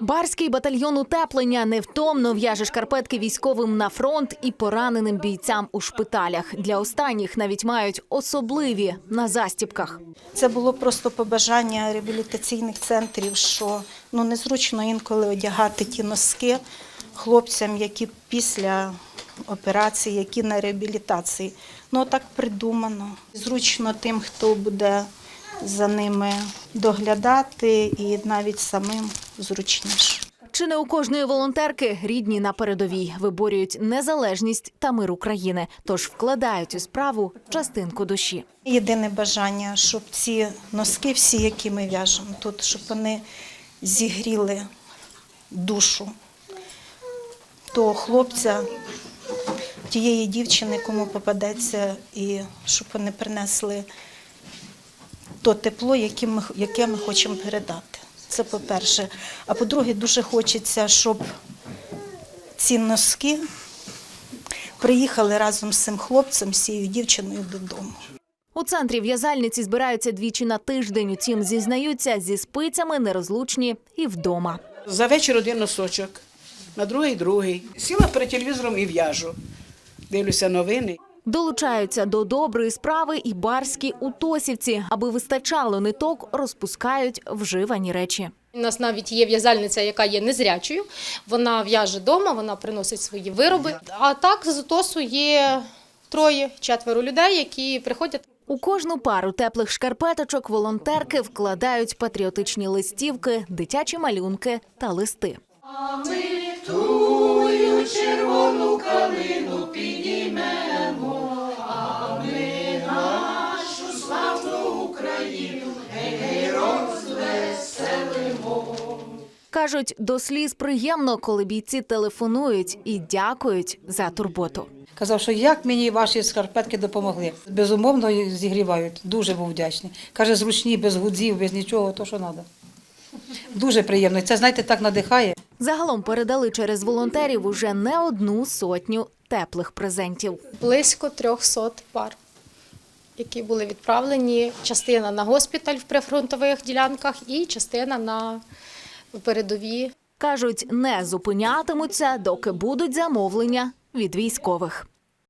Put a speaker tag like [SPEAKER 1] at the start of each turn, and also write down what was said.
[SPEAKER 1] Барський батальйон утеплення невтомно в'яже шкарпетки військовим на фронт і пораненим бійцям у шпиталях. Для останніх навіть мають особливі на застібках.
[SPEAKER 2] Це було просто побажання реабілітаційних центрів, що ну незручно інколи одягати ті носки хлопцям, які після операції, які на реабілітації. Ну так придумано. Зручно тим, хто буде за ними доглядати, і навіть самим зручніше.
[SPEAKER 1] Чи не у кожної волонтерки рідні на передовій виборюють незалежність та мир України, тож вкладають у справу частинку душі.
[SPEAKER 2] Єдине бажання, щоб ці носки, всі, які ми в'яжемо тут, щоб вони зігріли душу того хлопця, тієї дівчини, кому попадеться, і щоб вони принесли то тепло, яке ми, яке ми хочемо передати. Це по-перше. А по-друге, дуже хочеться, щоб ці носки приїхали разом з цим хлопцем, з цією дівчиною додому.
[SPEAKER 1] У центрі в'язальниці збираються двічі на тиждень. Утім, зізнаються зі спицями нерозлучні і вдома.
[SPEAKER 3] За вечір один носочок, на другий другий. Сіла перед телевізором і в'яжу. Дивлюся новини.
[SPEAKER 1] Долучаються до доброї справи і барські утосівці. Аби вистачало ниток, розпускають вживані речі.
[SPEAKER 4] У нас навіть є в'язальниця, яка є незрячою. Вона в'яже вдома, вона приносить свої вироби. А так з УТОСу є троє, четверо людей, які приходять.
[SPEAKER 1] У кожну пару теплих шкарпеточок волонтерки вкладають патріотичні листівки, дитячі малюнки та листи. Кажуть, до сліз приємно, коли бійці телефонують і дякують за турботу.
[SPEAKER 5] Казав, що як мені ваші скарпетки допомогли. Безумовно зігрівають. Дуже був вдячний. Каже, зручні, без гудзів, без нічого, то що треба. Дуже приємно. Це, знаєте, так надихає.
[SPEAKER 1] Загалом передали через волонтерів уже не одну сотню теплих презентів.
[SPEAKER 4] Близько 300 пар, які були відправлені. Частина на госпіталь в прифронтових ділянках і частина на передові
[SPEAKER 1] Кажуть, не зупинятимуться, доки будуть замовлення від військових.